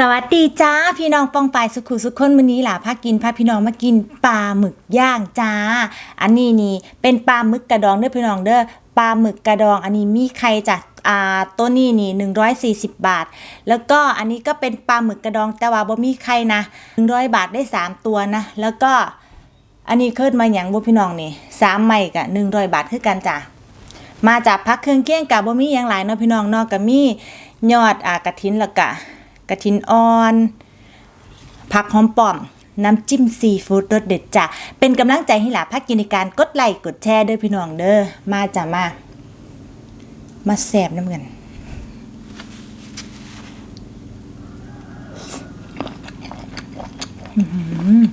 สวัสดีจ้าพี่น้องปองปายสุขุสุขคนมื้อนี้ล่ะพากินพาพี่น้องมากินปลาหมึกย่างจ้า อันนี้นี่เป็นปลาหมึกกระดองเด้อพี่น้องเด้อปลาหมึกกระดอง อันนี้มีไข่จ้ะอ่าตัวนี้นี่140 บาท แล้วก็อันนี้ก็เป็นปลาหมึกกระดองแต่ว่าบ่มีไข่นะ100 บาทได้ 3 ตัวนะ แล้วก็อันนี้เคิดมาหยังบ่พี่น้องนี่3ไม้กะ100 บาทคือกันจ้ะมาจากพักเครื่องเคียงกับบ่มีหยังหลายเนาะพี่น้องเนาะก็มียอดอ่ากระถินแล้วก็ กระถินอ่อน ผักหอมป้อม น้ำจิ้มซีฟู้ดรสเด็ดจ้ะ เป็นกำลังใจให้หลาพักกินในการกดไลค์กดแชร์เด้อพี่น้องเด้อ มาจ้ะมา มาแสบน้ำเงินอืม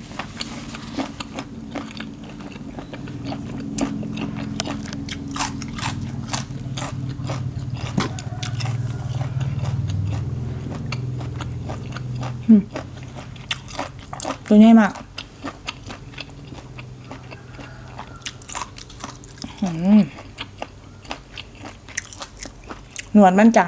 ตัวใหญ่มากอื้อหือหนวดมันจ้ะ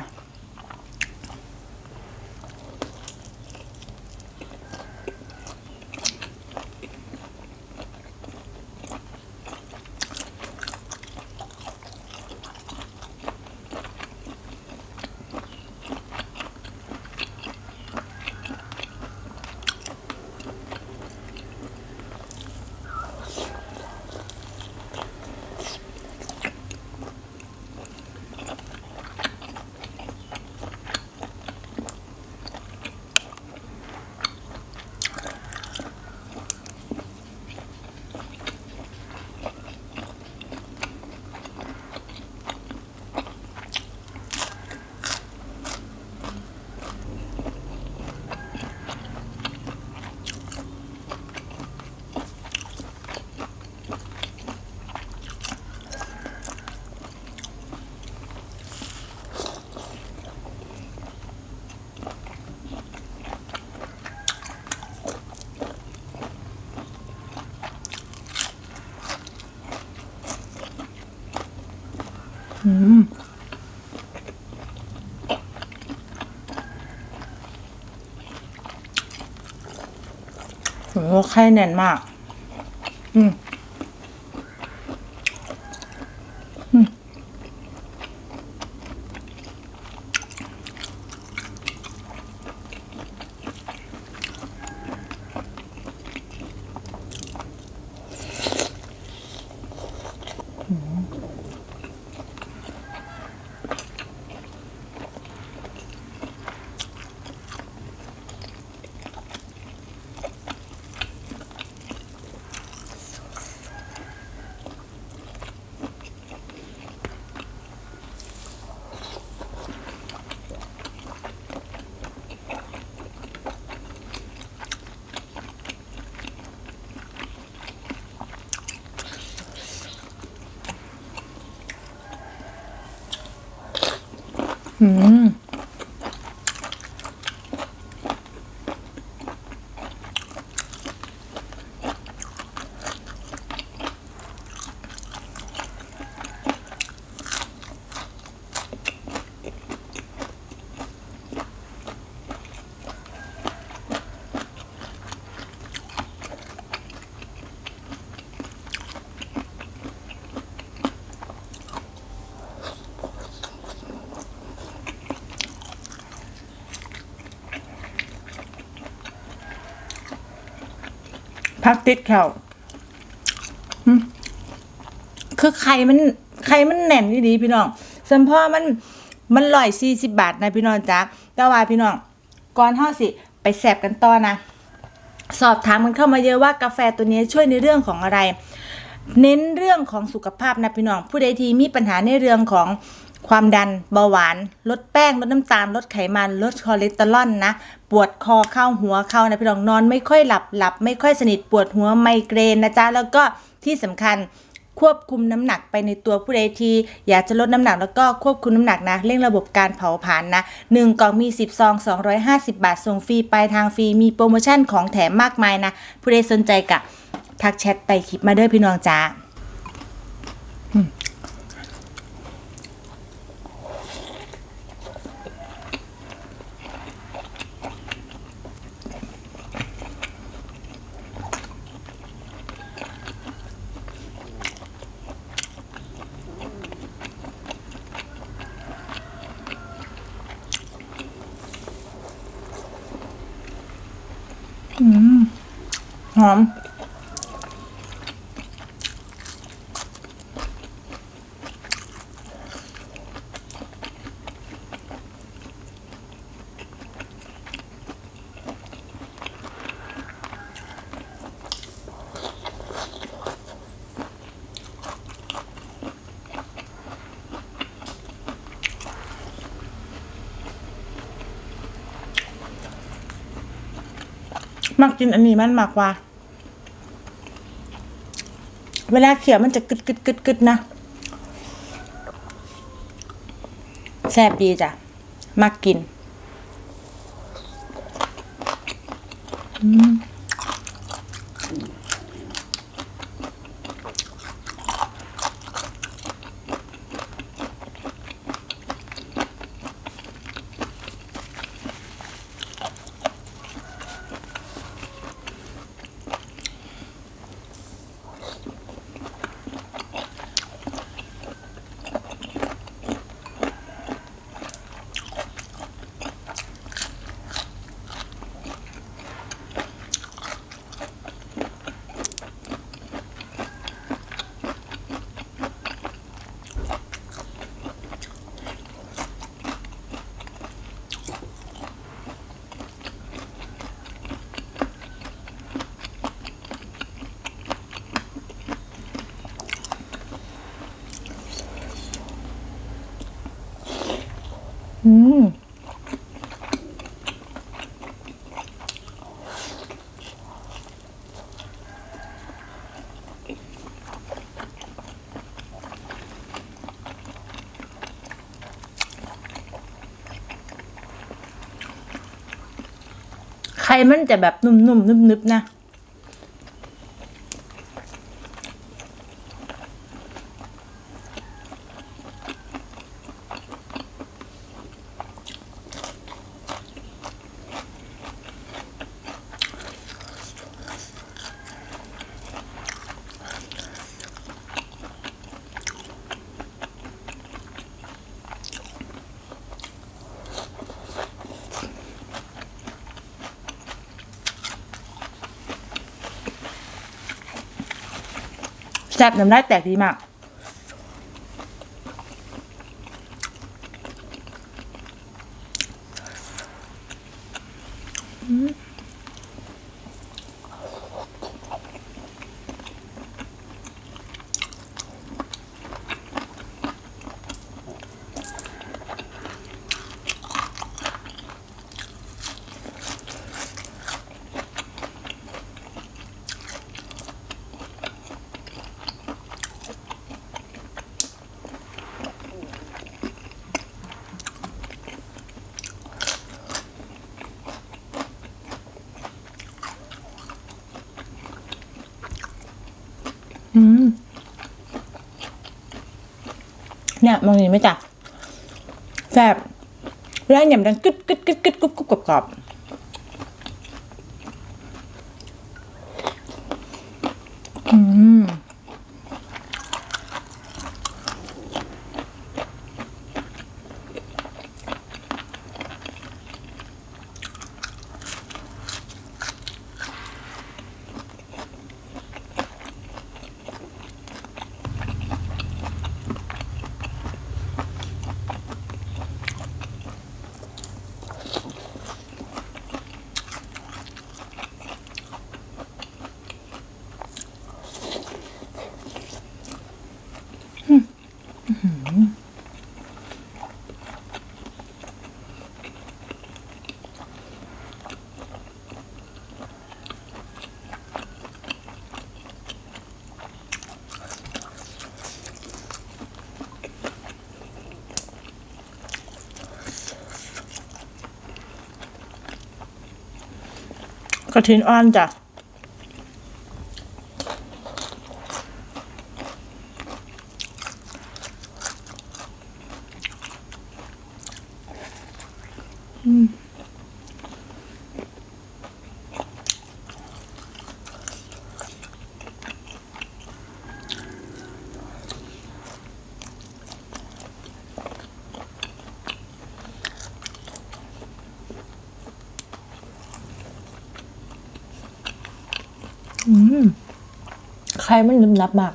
ัวไข่แน่นมาก อื พักติดแขวอืมคือไข่มันไข่มันแน่นดีพี่น้องสัมพ่อมันมันลอยสี่สิบบาทนะพี่น้องจ้าแต่ว่าพี่น้องก่อนเท่าสิไปแสบกันต่อนะ สอบถามกันเข้ามาเยอะว่ากาแฟตัวนี้ช่วยในเรื่องของอะไร เน้นเรื่องของสุขภาพนะพี่น้อง ผู้ใดที่มีปัญหาในเรื่องของ ความดันเบาหวาน ลดแป้ง ลดน้ำตาล ลดไขมัน ลดคอเลสเตอรอลนะ ปวดคอเข้าหัวเข้านะพี่น้องนอนไม่ค่อยหลับหลับ ไม่ค่อยสนิทปวดหัวไมเกรนนะจ๊ะ แล้วก็ที่สำคัญควบคุมน้ำหนักไปในตัวผู้ใดทีอยากจะลดน้ำหนักแล้วก็ควบคุมน้ำหนักนะเร่งระบบการเผาผลาญนะหนึ่งกล่องมี 10 ซอง 250 บาทส่งฟรีปลายทางฟรีมีโปรโมชั่นของแถมมากมายนะ ผู้ใดสนใจกะทักแชทไปคลิปมาเด้อพี่น้องจ้า อ อืม หอม มักกินอันนี้มันมากกว่า เวลาเขี่ยวมันจะกึดกึดกึดกึดนะแซ่บดีจ้ะมักกิน อืม ไข่มันจะแบบนุ่มๆนึบๆนะ ซ่บน้ำได้แตกดีมากอืม เนี่ยมองนี่ไหมจ๊ะแซ่บเวลาหยำดังกึดกึดกึดกึดกรุบกรุบกรอบ กระทินอ่อนจ้ะ ใครไม่นลึมลับมาก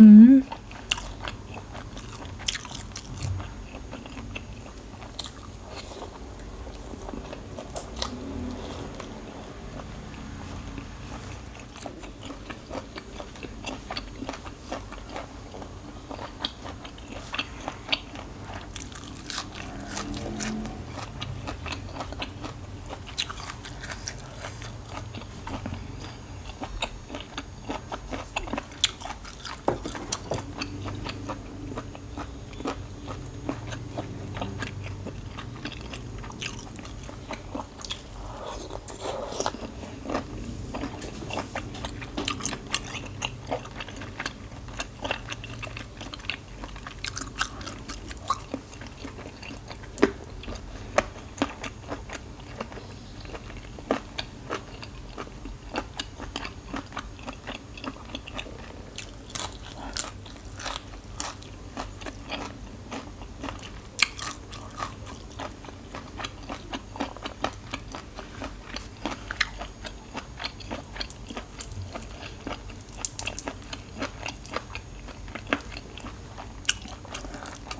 อืม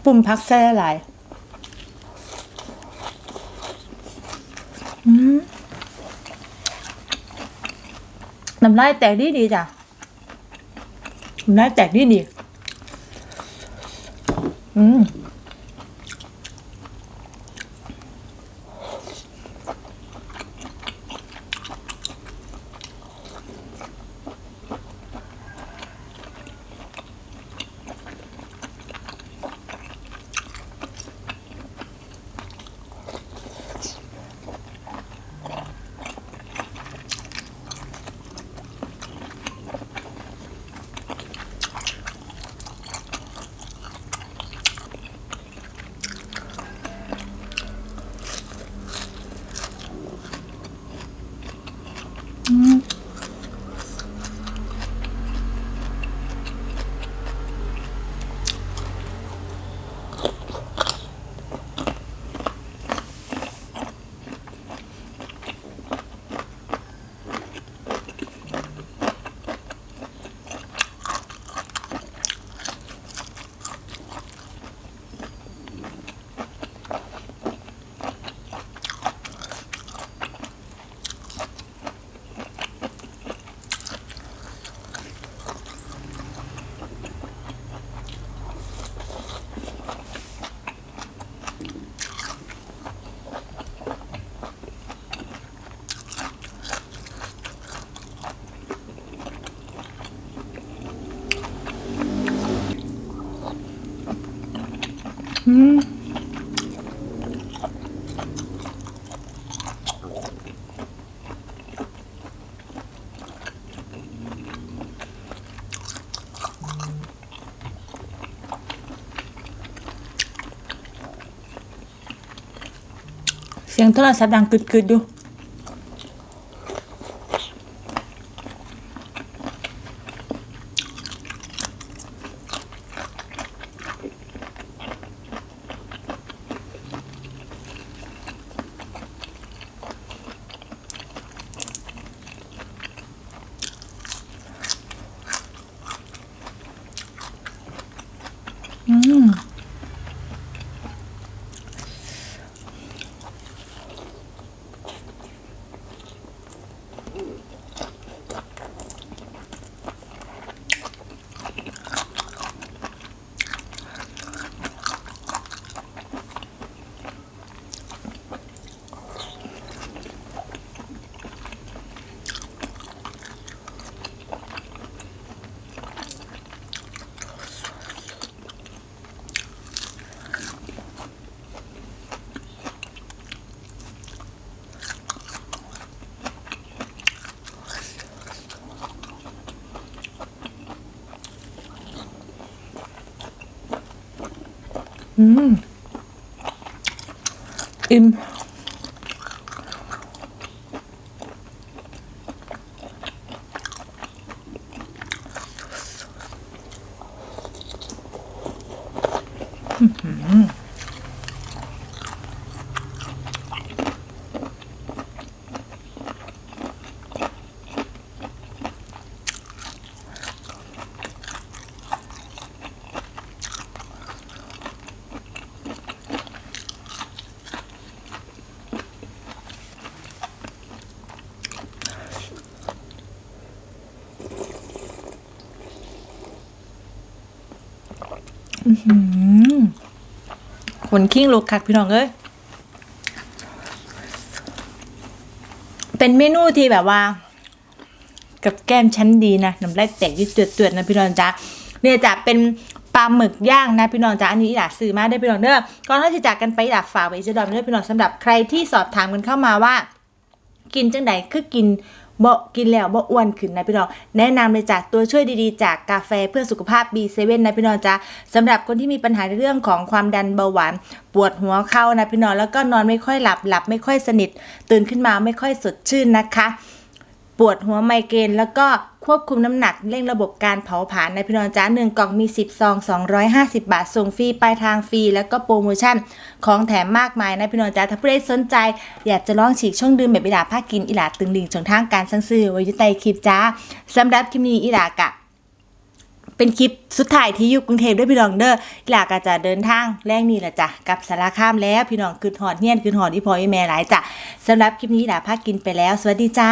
ปุ่มพักแซ่หลายน้ำลายแตกดีดีจ้ะน้ำลายแตกดีดีอืม สียงโทรศัพท์ดังกึดๆอยู่ อืม อืม ขนขิ้งลูกคักพี่น้องเอ้ย เป็นเมนูที่แบบว่า กับแก้มชั้นดีนะน้ำลายแตกยืดเตือนๆนะพี่น้องจ๊ะเนี่ยจะเป็นปลาหมึกย่างนะพี่น้องจ๊ะอันนี้อีหลาซื้อมาได้พี่น้องเด้อก่อนที่จะจากกันไปอีหลาฝากไว้จะดอมด้อพี่น้องสำหรับใครที่สอบถามกันเข้ามาว่า กินจังใดคือกิน บ่กินแล้วบ่อ้วนขึ้นนะพี่น้องแนะนำเลยจากตัวช่วยดีๆ จากกาแฟเพื่อสุขภาพ B7 นะพี่น้องจ้าสำหรับคนที่มีปัญหาในเรื่องของความดันเบาหวาน ปวดหัวเข้านะพี่น้องแล้วก็นอนไม่ค่อยหลับหลับไม่ค่อยสนิท ตื่นขึ้นมาไม่ค่อยสดชื่นนะคะ ปวดหัวไมเกรนแล้วก็ควบคุมน้ำหนักเร่งระบบการเผาผลาญในพี่น้องจ้าหนึ่งกล่องมี 10 ซอง 250 บาท ส่งฟรีปลายทางฟรี แล้วก็โปรโมชั่นของแถมมากมายนะพี่น้องจ้าถ้าผู้ใดสนใจ อยากจะลองฉีกช่องดื่มแบบอิหลาผ้ากินอิหลาตึงลิงช่องทางการสั่งซื้อไว้ยู่ใต้คลิปจ้าสำหรับคลิปนี้อิหลากะเป็นคลิปสุดท้ายที่อยู่กรุงเทพด้วยพี่น้องเด้ออิหลาก็จะเดินทางแรกนี่แหละจ้ะกับสารคามแล้วพี่น้องคือหอดเฮียนคือหอดอีพออีแม่หลายจ้ะสำหรับคลิปนี้อิหลาพากินไปแล้ว สวัสดีจ้า